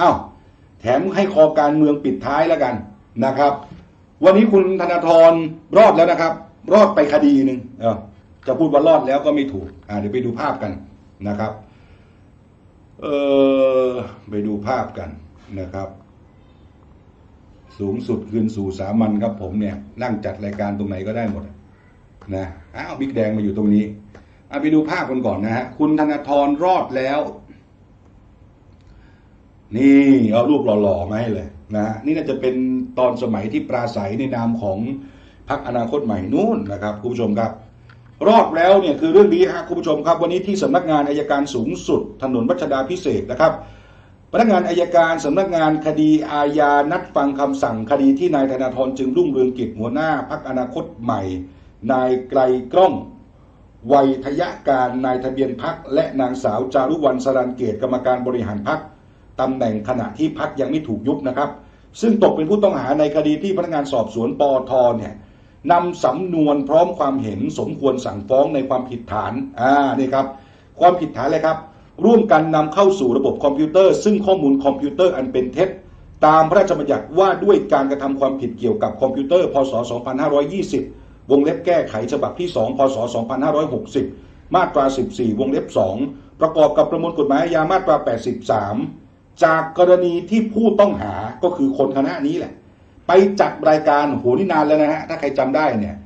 อ้าวแถมให้คอการเมืองปิดท้ายแล้วกันนะครับ วันนี้คุณธนาธรรอดแล้วนะครับ รอดไปคดีหนึ่งจะพูดว่ารอดแล้วก็ไม่ถูกอ่าเดี๋ยวไปดูภาพกันนะครับ เออไปดูภาพกันนะครับ สูงสุดคืนสู่สามัญครับผมเนี่ย นั่งจัดรายการตรงไหนก็ได้หมดนะอ้าวบิ๊กแดงมาอยู่ตรงนี้เอาไปดูภาพกันก่อนนะฮะคุณธนาธรรอดแล้ว นี่เอารูปหล่อๆมาให้เลยนะนี่น่าจะเป็นตอนสมัยที่ปราศัยในนามของพรรคอนาคตใหม่นู่นนะครับคุณผู้ชมครับ รอดแล้วเนี่ยคือเรื่องนี้ฮะคุณผู้ชมครับ วันนี้ที่สำนักงานอายการสูงสุด ถนนรัชดาพิเศษนะครับ พนักงานอายการสำนักงานคดีอาญานัดฟังคำสั่งคดีที่นายธนาธรจึงรุ่งเรืองกิจหัวหน้าพักอนาคตใหม่ นายไกลกล้องวัยทยการนายทะเบียนพักและนางสาวจารุวรรณสรันเกตกรรมการบริหารพัก ตำแหน่งขณะที่พักยังไม่ถูกยุบนะครับ ซึ่งตกเป็นผู้ต้องหาในคดีที่พนักงานสอบสวนปอทเนี่ยนำสำนวนพร้อมความเห็นสมควรสั่งฟ้องในความผิดฐานอ่านี่ครับความผิดฐานเลยครับ ร่วมกันนำเข้าสู่ระบบคอมพิวเตอร์ ซึ่งข้อมูลคอมพิวเตอร์อันเป็นเท็จตามพระราชบัญญัติว่าด้วยการกระทำความผิดเกี่ยวกับคอมพิวเตอร์ พศ 2520 วงเล็บแก้ไขฉบับที่ 2 พศ 2560 มาตรา 14 วงเล็บ 2 ประกอบกับประมวลกฎหมายอาญามาตรา 83 จากกรณีที่ผู้ต้องหาก็คือคนคณะนี้แหละ ไปจัดรายการโหนี่นานแล้วนะฮะถ้าใครจำได้เนี่ย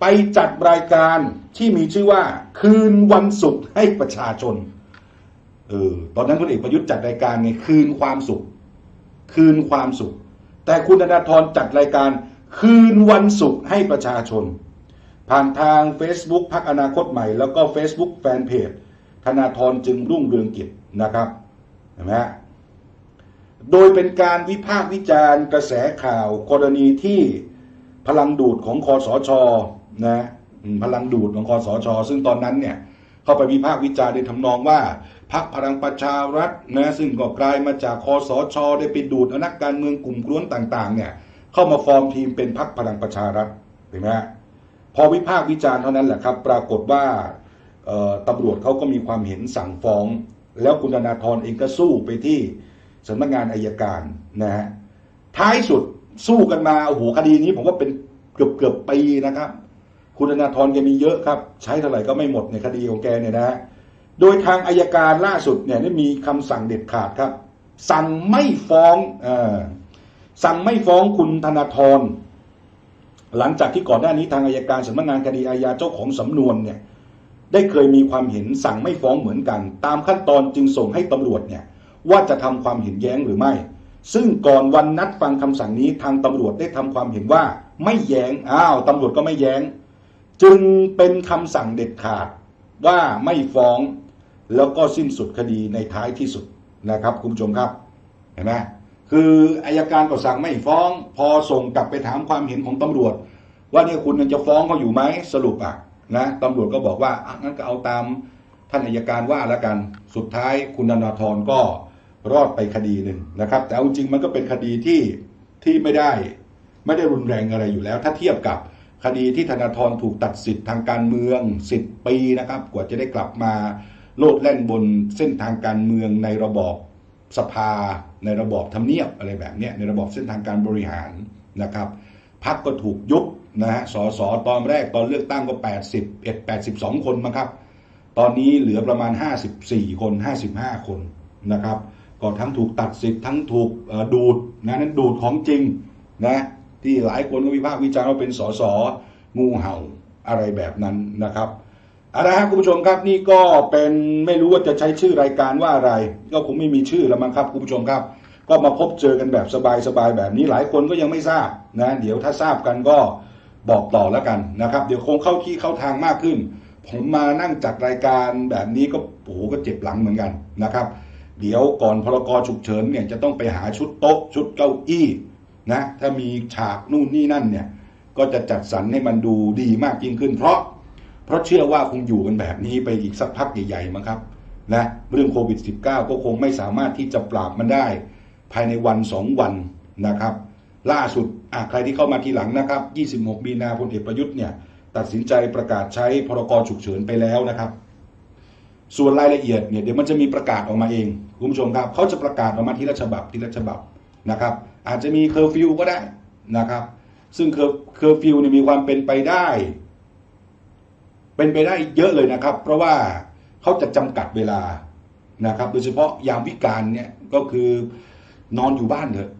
ไปจัดรายการที่มีชื่อว่า คืนวันศุกร์ให้ประชาชนเออตอนนั้นพลเอกประยุทธ์จัดรายการไงคืนความสุข คืนความสุข แต่คุณธนาธรจัดรายการคืนวันศุกร์ให้ประชาชน ผ่านทาง Facebook พักอนาคตใหม่ แล้วก็ Facebook แฟนเพจธนาธรจึงรุ่งเรืองกิจนะครับเห็นไหมฮะ โดยเป็นการวิพากษ์วิจารณ์กระแสข่าวกรณีที่พลังดูดของคอสชนะพลังดูดของคอสช ซึ่งตอนนั้นเนี่ยเข้าไปวิพากษ์วิจารณ์ในทำนองว่าพักพลังประชารัฐนะซึ่งก็กลายมาจากคอสช ได้ไปดูดอนักการเมืองกลุ่มกล้วนต่างๆเนี่ยเข้ามาฟอร์มทีมเป็นพักพลังประชารัฐเห็นไหมพอวิพากษ์วิจารณ์เท่านั้นแหละครับ ปรากฏว่าตำรวจเขาก็มีความเห็นสั่งฟ้อง แล้วคุณธนาธรเองก็สู้ไปที่ สำนักงานอายการนะฮะท้ายสุดสู้กันมาโอ้โหคดีนี้ผมว่าเป็นเกือบเกือบปีนะครับ คุณธนาธรแกมีเยอะครับ ใช้เท่าไหร่ก็ไม่หมดในคดีของแกเนี่ยนะฮะโดยทางอายการล่าสุดเนี่ยได้มีคำสั่งเด็ดขาดครับ สั่งไม่ฟ้องออสั่งไม่ฟ้องคุณธนาธรหลังจากที่ก่อนหน้านี้ทางอายการสำนักงานคดีอาญาเจ้าของสำนวนเนี่ยได้เคยมีความเห็นสั่งไม่ฟ้องเหมือนกัน ตามขั้นตอนจึงส่งให้ตำรวจเนี่ย ว่าจะทำความเห็นแย้งหรือไม่ ซึ่งก่อนวันนัดฟังคำสั่งนี้ทางตำรวจได้ทำความเห็นว่าไม่แย้งอ้าวตำรวจก็ไม่แย้ง จึงเป็นคำสั่งเด็ดขาดว่าไม่ฟ้อง แล้วก็สิ้นสุดคดีในท้ายที่สุดนะครับ คุณผู้ชมครับเห็นไหมคืออายการก็สั่งไม่ฟ้อง พอส่งกลับไปถามความเห็นของตำรวจ ว่าเนี่ยคุณจะฟ้องเขาอยู่ไหมสรุปอะนะตำรวจก็บอกว่างั้นก็เอาตามท่านอายการว่าแล้วกันสุดท้ายคุณธนาธรก็ รอดไปคดีหนึ่งนะครับ แต่เอาจริงมันก็เป็นคดีที่ที่ไม่ได้ ไม่ได้รุนแรงอะไรอยู่แล้ว ถ้าเทียบกับคดีที่ธนาธรถูกตัดสิทธิ์ทางการเมือง10ปีนะครับ กว่าจะได้กลับมาโลดแล่นบนเส้นทางการเมืองในระบอบสภา ในระบอบทำเนียบอะไรแบบนี้ในระบอบเส้นทางการบริหารนะครับพักก็ถูกยุบนะฮะสสตอนแรกตอนเลือกตั้งก็ 81 82 คนมั้งครับ ตอนนี้เหลือประมาณ 54 คน 55 คนนะครับ ก็ทั้งถูกตัดสิทธิ์ทั้งถูกดูดนะนั้นดูดของจริงนะที่หลายคนก็วิพากษ์วิจารณ์ว่าเป็นสสงูเห่าอะไรแบบนั้นนะครับเอาละครับคุณผู้ชมครับนี่ก็เป็นไม่รู้ว่าจะใช้ชื่อรายการว่าอะไร ก็คงไม่มีชื่อแล้วมั้งครับคุณผู้ชมครับ ก็มาพบเจอกันแบบสบายๆแบบนี้หลายคนก็ยังไม่ทราบนะเดี๋ยวถ้าทราบกันก็บอกต่อแล้วกันนะครับ เดี๋ยวคงเข้าที่เข้าทางมากขึ้น ผมมานั่งจัดรายการแบบนี้ก็โอ้โหก็เจ็บหลังเหมือนกันนะครับ เดี๋ยวก่อนพรกฉุกเฉินเนี่ยจะต้องไปหาชุดโต๊ะชุดเก้าอี้นะถ้ามีฉากนู่นนี่นั่นเนี่ยก็จะจัดสรรให้มันดูดีมากยิ่งขึ้น เพราะ เพราะเชื่อว่าคงอยู่กันแบบนี้ไปอีกสักพักใหญ่ๆมั้งครับนะเรื่องโควิด -19 ก็คงไม่สามารถที่จะปราบมันได้ ภายในวันสองวันนะครับ ล่าสุดใครที่เข้ามาทีหลังนะครับ 26 มีนาพลเอกประยุทธ์เนี่ยตัดสินใจประกาศใช้พรกฉุกเฉินไปแล้วนะครับ ส่วนรายละเอียดเนี่ยเดี๋ยวมันจะมีประกาศออกมาเองคุณผู้ชมครับเขาจะประกาศออกมาทีละฉบับทีละฉบับนะครับ อาจจะมีเคอร์ฟิวก็ได้นะครับ ซึ่งเคอร์เคอร์ฟิวเนี่ยมีความเป็นไปได้ เป็นไปได้เยอะเลยนะครับ เพราะว่าเขาจะจำกัดเวลานะครับ โดยเฉพาะยามวิกาลเนี่ยก็คือนอนอยู่บ้านเถอะ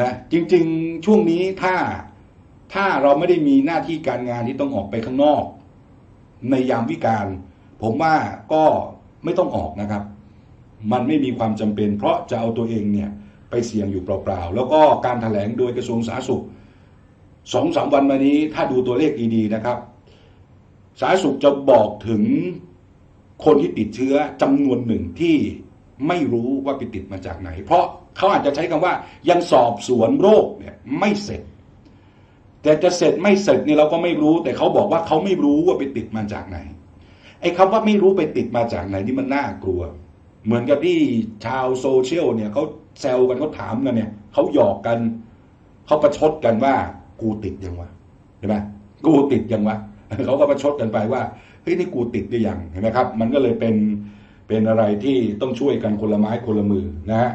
นะจริงๆช่วงนี้ถ้าถ้าเราไม่ได้มีหน้าที่การงานที่ต้องออกไปข้างนอก ในยามวิกาลผมว่าก็ ไม่ต้องออกนะครับ มันไม่มีความจำเป็น เพราะจะเอาตัวเองเนี่ยไปเสี่ยงอยู่เปล่าๆ แล้วก็การถแถลงโดยกระทรวงสาธารณสุขสองสามวันมานี้ถ้าดูตัวเลขดีๆนะครับ สาธารณสุขจะบอกถึงคนที่ติดเชื้อจำนวนหนึ่งที่ไม่รู้ว่าไปติดมาจากไหน เพราะเขาอาจจะใช้คำว่ายังสอบสวนโรคเนี่ยไม่เสร็จ แต่จะเสร็จไม่เสร็จนี่เราก็ไม่รู้ แต่เขาบอกว่าเขาไม่รู้ว่าไปติดมาจากไหน ไอ้คำว่าไม่รู้ไปติดมาจากไหนนี่มันน่ากลัว เหมือนกับที่ชาวโซเชียลเนี่ยเขาแซวกันเขาถามกันเนี่ยเขาหยอกกันเขาประชดกันว่ากูติดยังวะเห็นไหมกูติดยังวะเขาก็ประชดกันไปว่าเฮ้ยนี่กูติดหรือยังเห็นไหมครับ มันก็เลยเป็นเป็นอะไรที่ต้องช่วยกันคนละไม้คนละมือนะฮะ